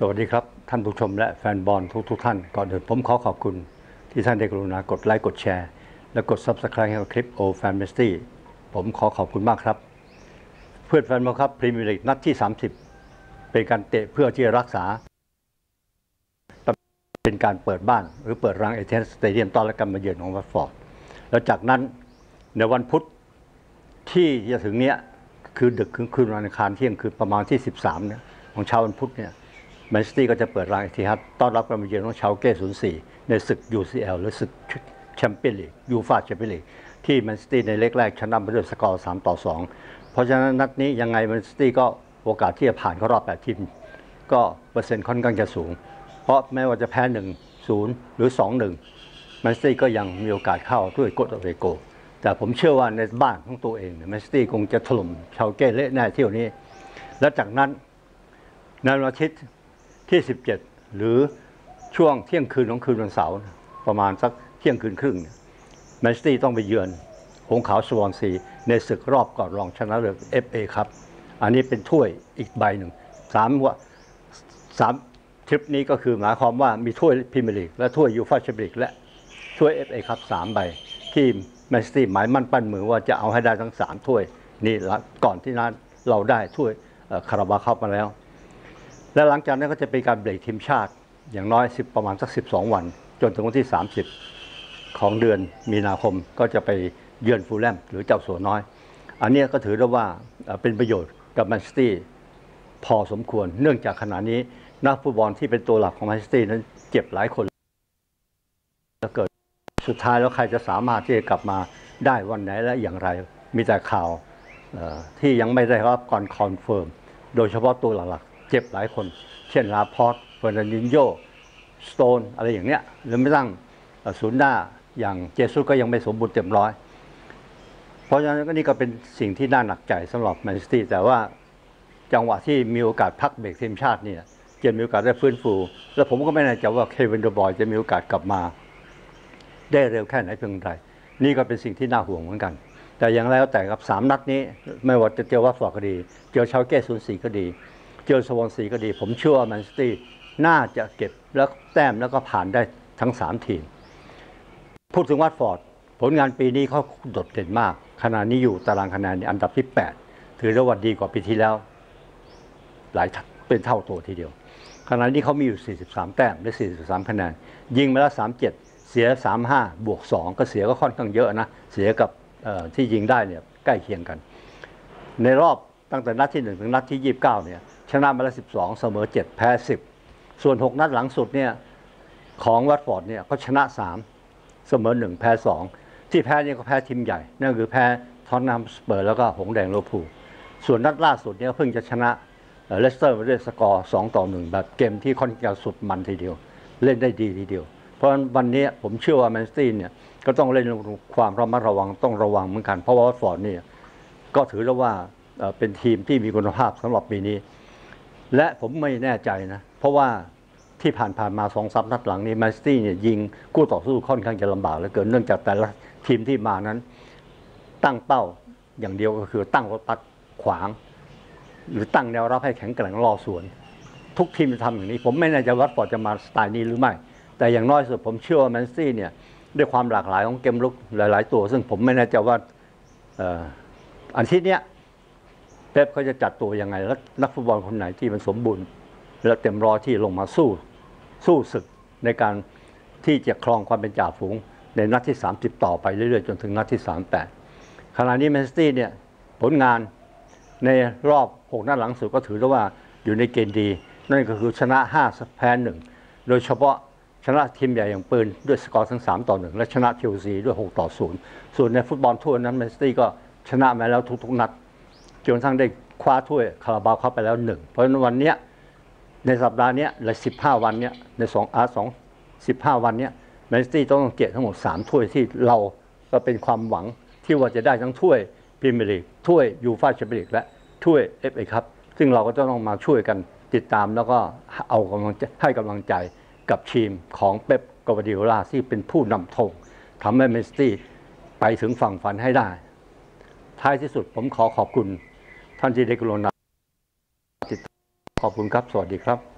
สวัสดีครับ ท่านผู้ชมและแฟนบอลทุกทุกๆท่าน ก่อนอื่นผมขอขอบคุณที่ท่านได้กรุณากดไลค์กดแชร์ และกด Subscribe ให้กับคลิป O Fan m e s t y ผมขอขอบคุณมากครับ เพื่อนแฟนบอลครับพรีเมียร์ลีกนัดที่ 30 เป็นการเตะเพื่อที่จะรักษา เป็นการเปิดบ้าน หรือเปิดรังเอเทนสเตเดียมต้อนรับการมาเยือนของวัตฟอร์ดแล้วจากนั้นในวันพุธที่จะถึงเนี้ยคือดึกคืนคืนวันอังคารเที่ยงคืนประมาณที่ 13เนี่ยของเช้าวันพุธเนี่ย แมนซิตี้ก็จะเปิดรังเอเทนต้อนรับการมาเยือนของชาวเก้04 ในศึก UCL หรือศึกแชมเปี้ยนลีกยูฟาแชมเปี้ยนลีกที่แมนซิตี้ในเล็กแรกชนะไปด้วยสกอร์3ต่อ 2 เพราะฉะนั้นนัดนี้ยังไงแมนซิตี้ก็โอกาสที่จะผ่านเข้ารอบ 8 ทีม ก็เปอร์เซ็นต์ค่อนข้างจะสูง เพราะแม้ว่าจะแพ้ 1 0 หรือ 2 1แมนซิตี้ก็ยังมีโอกาสเข้าด้วยกฎอเวโก แต่ผมเชื่อว่าในบ้านของตัวเองแมนซิตี้คงจะถล่มชาวเก้เละแน่เที่ยวนี้ และจากนั้นในวันอาทิตย์ ที่ 17 หรือช่วงเที่ยงคืนของคืนวันเสาร์ประมาณสักเที่ยงคืนครึ่งแมนซิตี้ต้องไปเยือนหงขาวสวอนซีในศึกรอบก่อนรองชนะเลิศ FA ครับ อันนี้เป็นถ้วยอีกใบหนึ่งสามว่าสามทริปนี้ก็คือหมายความว่ามีถ้วยพรีเมียร์ลีกและถ้วยยูฟ่าแชมเปี้ยนลีกและถ้วย FA ครับสามใบ ที่แมนซิตี้หมายมั่นปั้นมือว่าจะเอาให้ได้ทั้งสามถ้วยนี่ละก่อนที่นั้นเราได้ถ้วยคาราบาคัพมาแล้ว และหลังจากนั้นก็จะเป็นการเบรกทีมชาติอย่างน้อย 10 ประมาณสัก 12 วัน จนถึงวันที่ 30 ของเดือนมีนาคมก็จะไปเยือนฟูลแลมหรือเจ้าสัวน้อย อันนี้ก็ถือได้ว่าเป็นประโยชน์กับแมนซิตี้พอสมควร เนื่องจากขณะนี้นักฟุตบอลที่เป็นตัวหลักของแมนซิตี้นั้นเจ็บหลายคนแล้วเกิดสุดท้ายแล้วใครจะสามารถที่จะกลับมาได้วันไหนและอย่างไร มีแต่ข่าวที่ยังไม่ได้รับการคอนเฟิร์มโดยเฉพาะตัวหลัก เจ็บหลายคน เช่นลาพอร์ตเฟอร์นันดินโยสโตนอะไรอย่างเนี้ยหรือไม่ตั้งเอ่อศูนย์หน้าอย่างเจสุก็ยังไม่สมบูรณ์เต็มร้อย เพราะฉะนั้นก็นี่ก็เป็นสิ่งที่น่าหนักใจสำหรับแมนซิตี้แต่ว่าจังหวะที่มีโอกาสพักเบรกทีมชาติเนี่ยจะมีโอกาสได้ฟื้นฟู แล้วผมก็ไม่แน่ใจว่าเควินเดอบอยจะมีโอกาสกลับมา ได้เร็วแค่ไหนเพียงไรนี่ก็เป็นสิ่งที่น่าห่วงเหมือนกัน แต่อย่างไรก็แต่กับสามนัดนี้ ไม่ว่าจะเจอวัตฟอร์ก็ดี เจอชาวเก้ศูนย์สี่ก็ดี เจอสวอนซีก็ดี ผมเชื่อว่าแมนซิตี้น่าจะเก็บแล้วแต้มแล้วก็ผ่านได้ทั้งสามทีม พูดถึงวัตฟอร์ด ผลงานปีนี้เขาโดดเด่นมาก ขณะนี้อยู่ตารางคะแนนอันดับที่ 8 ถือได้ว่าดีกว่าปีที่แล้ว หลายเป็นเท่าตัวทีเดียว ขณะนี้เขามีอยู่ 43 แต้มได้43 คะแนน ยิงมาแล้ว 37 เสีย 35 บวก 2 ก็เสียก็ค่อนข้างเยอะนะ เสียกับที่ยิงได้เนี่ยใกล้เคียงกัน ในรอบตั้งแต่นัดที่ 1 ถึงนัดที่ 29เนี่ย ชนะมาแล้ว 12 เสมอ 7 แพ้ 10 ส่วน 6 นัดหลังสุดเนี่ยของวัตฟอร์ดเนี่ยเขาชนะ 3 เสมอ 1 แพ้ 2 ที่แพ้เนี่ยก็แพ้ทีมใหญ่ นั่นคือแพ้ทอนนัมสเปอร์แล้วก็หงแดงโลพูส่วนนัดล่าสุดเนี่ยเพิ่งจะชนะเลสเตอร์มาด้วยสกอร์ 2 ต่อ 1 แบบเกมที่ค่อนข้างสุดมันทีเดียว เล่นได้ดีทีเดียว เพราะฉะนั้นวันนี้ผมเชื่อว่าแมนซิตี้เนี่ยก็ต้องเล่นความระมัดระวังต้องระวังเหมือนกัน เพราะว่าวัตฟอร์ดเนี่ยก็ถือได้ว่าเอ่อเป็นทีมที่มีคุณภาพสำหรับปีนี้ และผมไม่แน่ใจนะ เพราะว่าที่ผ่านๆมาสองสามนัดหลังนี้แมนซิตี้เนี่ยยิงคู่ต่อสู้ค่อนข้างจะลำบากเหลือเกินเนื่องจากแต่ละทีมที่มานั้น ตั้งเป้าอย่างเดียวก็คือตั้งรถตัดขวาง หรือตั้งแนวรับให้แข็งแกร่งรอสวน ทุกทีมจะทำอย่างนี้ ผมไม่แน่ใจว่าฟอร์ดจะมาสไตล์นี้หรือไม่ แต่อย่างน้อยสุดผมเชื่อว่าแมนซิตี้เนี่ยด้วยความหลากหลายของเกมลุกหลาย ๆ ตัว ซึ่งผมไม่แน่ใจว่าเอ่ออาทิตย์เนี้ย เป๊ปเขาจะจัดตัวยังไง แล้วนักฟุตบอลคนไหนที่มันสมบูรณ์ และเต็มร้อยที่ลงมาสู้ สู้ศึกในการที่จะครองความเป็นจ่าฝูง ในนัดที่ 30 ต่อไปเรื่อยๆ จนถึงนัดที่ 38 ขณะนี้แมนซิตี้เนี่ยผลงานในรอบ 6 นัดหลังสุดก็ถือได้ว่าอยู่ในเกณฑ์ดี นั่นก็คือชนะ 5 แพ้1โดยเฉพาะชนะทีมใหญ่อย่างปืนด้วยสกอร์ทั้ง 3 ต่อ 1 และชนะเชลซีด้วย 6 ต่อ 0 ส่วนในฟุตบอลทั่วนั้นแมนซิตี้ก็ชนะมาแล้วทุกๆนัด จนกระทั่งได้คว้าถ้วยคาราบาวเข้าไปแล้วหนึ่งเพราะฉะนั้นวันเนี้ยในสัปดาห์เนี้ยและสิบห้าวันเนี้ยในสองอาร์สองสิบห้าวันเนี้ยแมนซิตี้ต้องเก็บทั้งหมดสามถ้วยที่เราก็เป็นความหวังที่ว่าจะได้ทั้งถ้วยพรีเมียร์ลีกถ้วยยูฟ่าแชมเปี้ยนลีกและถ้วยเอฟเอครับซึ่งเราก็จะต้องมาช่วยกันติดตามแล้วก็เอากำลังใจให้กำลังใจกับทีมของเป๊ปกวาร์ดิโอลาที่เป็นผู้นำธงทำให้แมนซิตี้ไปถึงฝั่งฝันให้ได้ ท้ายที่สุดผมขอขอบคุณท่านที่ได้กรุณาติดขอบคุณครับ สวัสดีครับ